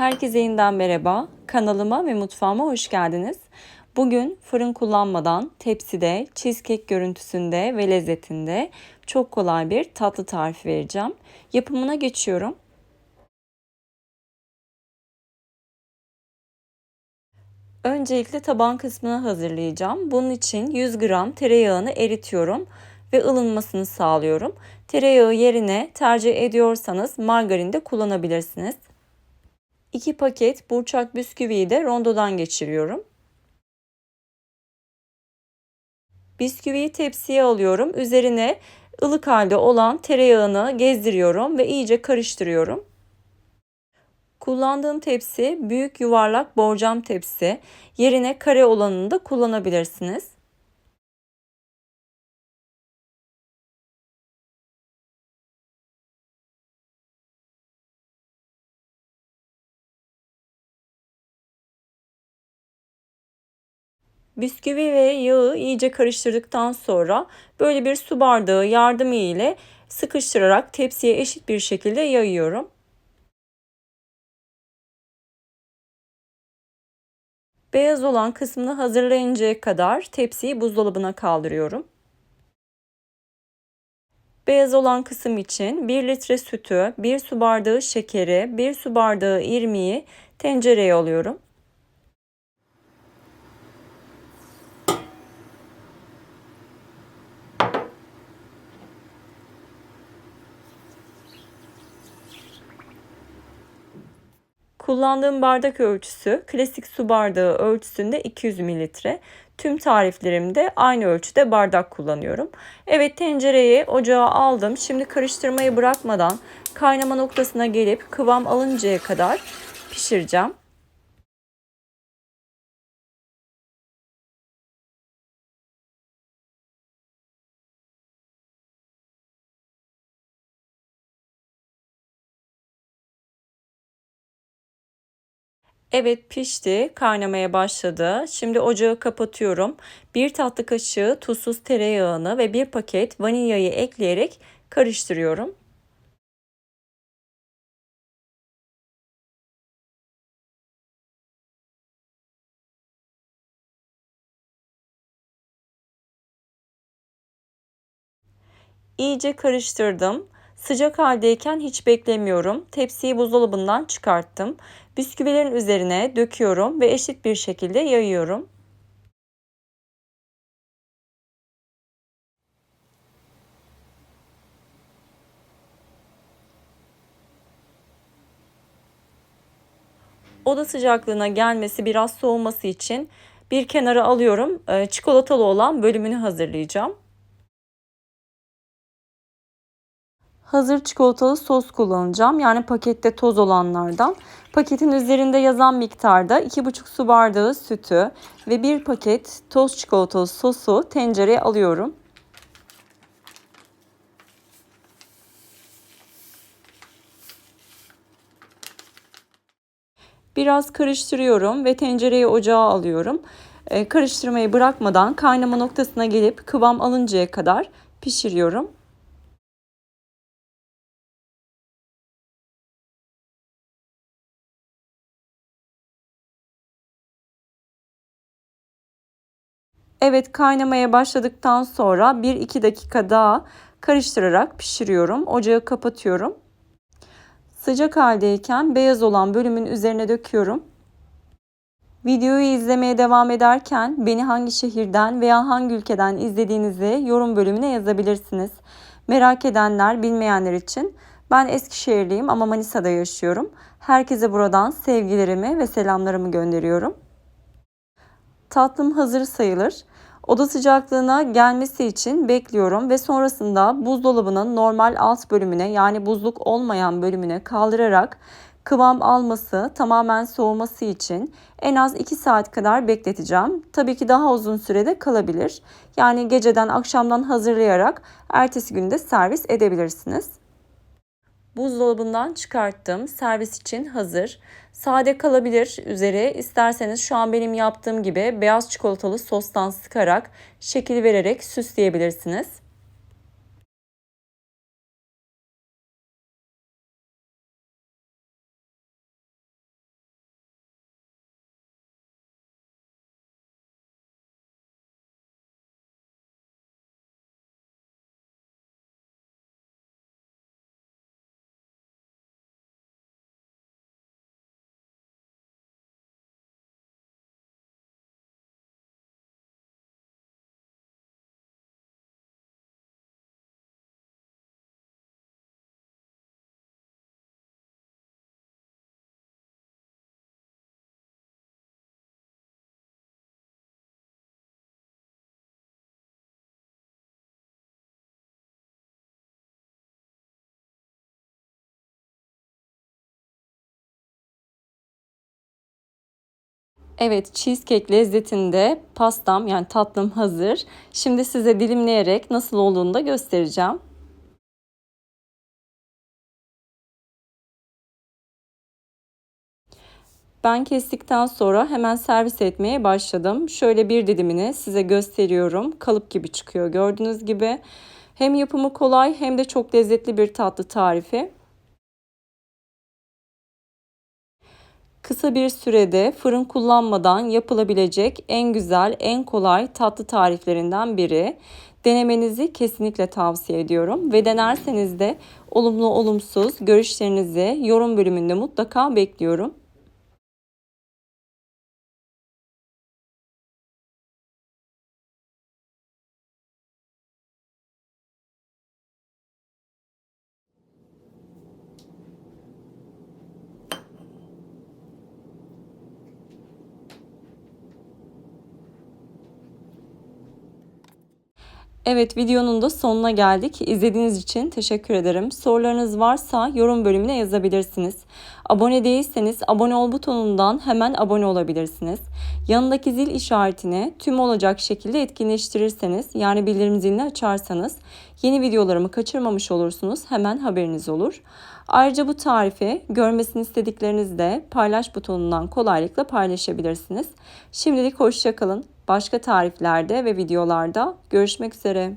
Herkese yeniden merhaba. Kanalıma ve mutfağıma hoş geldiniz. Bugün fırın kullanmadan tepside, cheesecake görüntüsünde ve lezzetinde çok kolay bir tatlı tarifi vereceğim. Yapımına geçiyorum. Öncelikle taban kısmını hazırlayacağım. Bunun için 100 gram tereyağını eritiyorum ve ılınmasını sağlıyorum. Tereyağı yerine tercih ediyorsanız margarin de kullanabilirsiniz. 2 paket burçak bisküviyi de rondodan geçiriyorum. Bisküviyi tepsiye alıyorum. Üzerine ılık halde olan tereyağını gezdiriyorum ve iyice karıştırıyorum. Kullandığım tepsi büyük yuvarlak borcam tepsi. Yerine kare olanını da kullanabilirsiniz. Bisküvi ve yağı iyice karıştırdıktan sonra böyle bir su bardağı yardımı ile sıkıştırarak tepsiye eşit bir şekilde yayıyorum. Beyaz olan kısmını hazırlayıncaya kadar tepsiyi buzdolabına kaldırıyorum. Beyaz olan kısım için 1 litre sütü, 1 su bardağı şekeri, 1 su bardağı irmiği tencereye alıyorum. Kullandığım bardak ölçüsü klasik su bardağı ölçüsünde 200 mililitre. Tüm tariflerimde aynı ölçüde bardak kullanıyorum. Evet tencereyi ocağa aldım. Şimdi karıştırmayı bırakmadan kaynama noktasına gelip kıvam alıncaya kadar pişireceğim. Evet pişti, kaynamaya başladı. Şimdi ocağı kapatıyorum. Bir tatlı kaşığı tuzsuz tereyağını ve bir paket vanilyayı ekleyerek karıştırıyorum. İyice karıştırdım. Sıcak haldeyken hiç beklemiyorum. Tepsiyi buzdolabından çıkarttım. Bisküvilerin üzerine döküyorum ve eşit bir şekilde yayıyorum. Oda sıcaklığına gelmesi biraz soğuması için bir kenara alıyorum. Ee, çikolatalı olan bölümünü hazırlayacağım. Hazır çikolatalı sos kullanacağım. Yani pakette toz olanlardan. Paketin üzerinde yazan miktarda 2,5 su bardağı sütü ve bir paket toz çikolatalı sosu tencereye alıyorum. Biraz karıştırıyorum ve tencereyi ocağa alıyorum. Ee, karıştırmayı bırakmadan kaynama noktasına gelip kıvam alıncaya kadar pişiriyorum. Evet kaynamaya başladıktan sonra 1-2 dakika daha karıştırarak pişiriyorum. Ocağı kapatıyorum. Sıcak haldeyken beyaz olan bölümün üzerine döküyorum. Videoyu izlemeye devam ederken beni hangi şehirden veya hangi ülkeden izlediğinizi yorum bölümüne yazabilirsiniz. Merak edenler, bilmeyenler için ben Eskişehirliyim ama Manisa'da yaşıyorum. Herkese buradan sevgilerimi ve selamlarımı gönderiyorum. Tatlım hazır sayılır. Oda sıcaklığına gelmesi için bekliyorum ve sonrasında buzdolabının normal alt bölümüne yani buzluk olmayan bölümüne kaldırarak kıvam alması, tamamen soğuması için en az 2 saat kadar bekleteceğim. Tabii ki daha uzun sürede kalabilir. Yani geceden akşamdan hazırlayarak ertesi günde servis edebilirsiniz. Buzdolabından çıkarttım. Servis için hazır. Sade kalabilir üzeri. İsterseniz şu an benim yaptığım gibi beyaz çikolatalı sostan sıkarak şekil vererek süsleyebilirsiniz. Evet, cheesecake lezzetinde pastam yani tatlım hazır. Şimdi size dilimleyerek nasıl olduğunu da göstereceğim. Ben kestikten sonra hemen servis etmeye başladım. Şöyle bir dilimini size gösteriyorum. Kalıp gibi çıkıyor gördüğünüz gibi. Hem yapımı kolay hem de çok lezzetli bir tatlı tarifi. Kısa bir sürede fırın kullanmadan yapılabilecek en güzel, en kolay tatlı tariflerinden biri. Denemenizi kesinlikle tavsiye ediyorum ve denerseniz de olumlu olumsuz görüşlerinizi yorum bölümünde mutlaka bekliyorum. Evet videonun da sonuna geldik. İzlediğiniz için teşekkür ederim. Sorularınız varsa yorum bölümüne yazabilirsiniz. Abone değilseniz abone ol butonundan hemen abone olabilirsiniz. Yanındaki zil işaretini tüm olacak şekilde etkinleştirirseniz yani bildirim zilini açarsanız yeni videolarımı kaçırmamış olursunuz. Hemen haberiniz olur. Ayrıca bu tarifi görmesini istediklerinizde paylaş butonundan kolaylıkla paylaşabilirsiniz. Şimdilik hoşçakalın. Başka tariflerde ve videolarda görüşmek üzere.